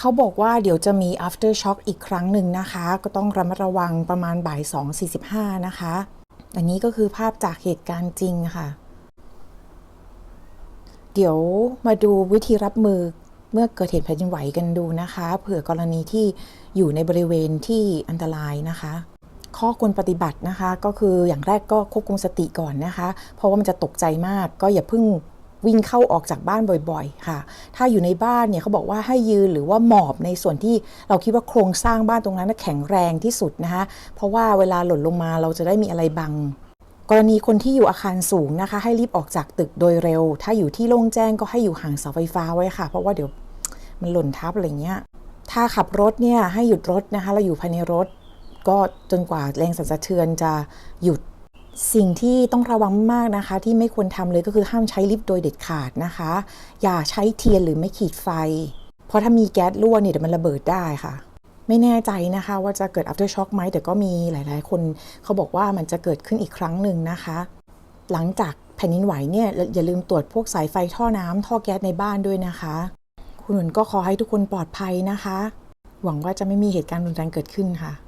เขาบอกว่าเดี๋ยวจะมี after shock อีกครั้งหนึ่งนะคะ ก็ต้องระมัดระวังประมาณบ่าย 2.45 นะคะ อันนี้ก็คือภาพจากเหตุการณ์จริงค่ะ เดี๋ยวมาดูวิธีรับมือเมื่อเกิดเหตุแผ่นดินไหวกันดูนะคะ เผื่อกรณีที่อยู่ในบริเวณที่อันตรายนะคะ ข้อควรปฏิบัตินะคะ ก็คืออย่างแรกก็ควบคุมสติก่อนนะคะ เพราะว่ามันจะตกใจมากก็อย่าเพิ่ง วิ่งเข้าออกจากบ้านบ่อยๆ ค่ะ ถ้าอยู่ในบ้านเนี่ยเขาบอกว่าให้ยืนหรือว่าหมอบในส่วนที่เราคิดว่าโครงสร้างบ้านตรงนั้นแข็งแรงที่สุดนะคะ เพราะว่าเวลาหล่นลงมาเราจะได้มีอะไรบัง กรณีคนที่อยู่อาคารสูงนะคะ ให้รีบออกจากตึกโดยเร็ว ถ้าอยู่ที่โล่งแจ้งก็ให้อยู่ห่างเสาไฟฟ้าไว้ค่ะ เพราะว่าเดี๋ยวมันหล่นทับอะไรเงี้ย ถ้าขับรถเนี่ยให้หยุดรถนะคะ เราอยู่ภายในรถก็จนกว่าแรงสั่นสะเทือนจะหยุด สิ่งที่ต้องระวังมากนะคะ ที่ไม่ควรทำเลยก็คือห้ามใช้ลิฟต์โดยเด็ดขาดนะคะ อย่าใช้เทียนหรือไม่ขีดไฟ เพราะถ้ามีแก๊สรั่วเนี่ยเดี๋ยวมันระเบิดได้ค่ะ ไม่แน่ใจนะคะ ว่าจะเกิด after shock ไหมแต่ก็มีหลาย ๆ คนเขาบอกว่ามันจะเกิดขึ้นอีกครั้งหนึ่งนะคะ หลังจากแผ่นดินไหวเนี่ยอย่าลืมตรวจพวกสายไฟท่อน้ำท่อแก๊สในบ้านด้วยนะคะ คุณหนุนก็ขอให้ทุกคนปลอดภัยนะคะ หวังว่าจะไม่มีเหตุการณ์รุนแรงเกิดขึ้นค่ะ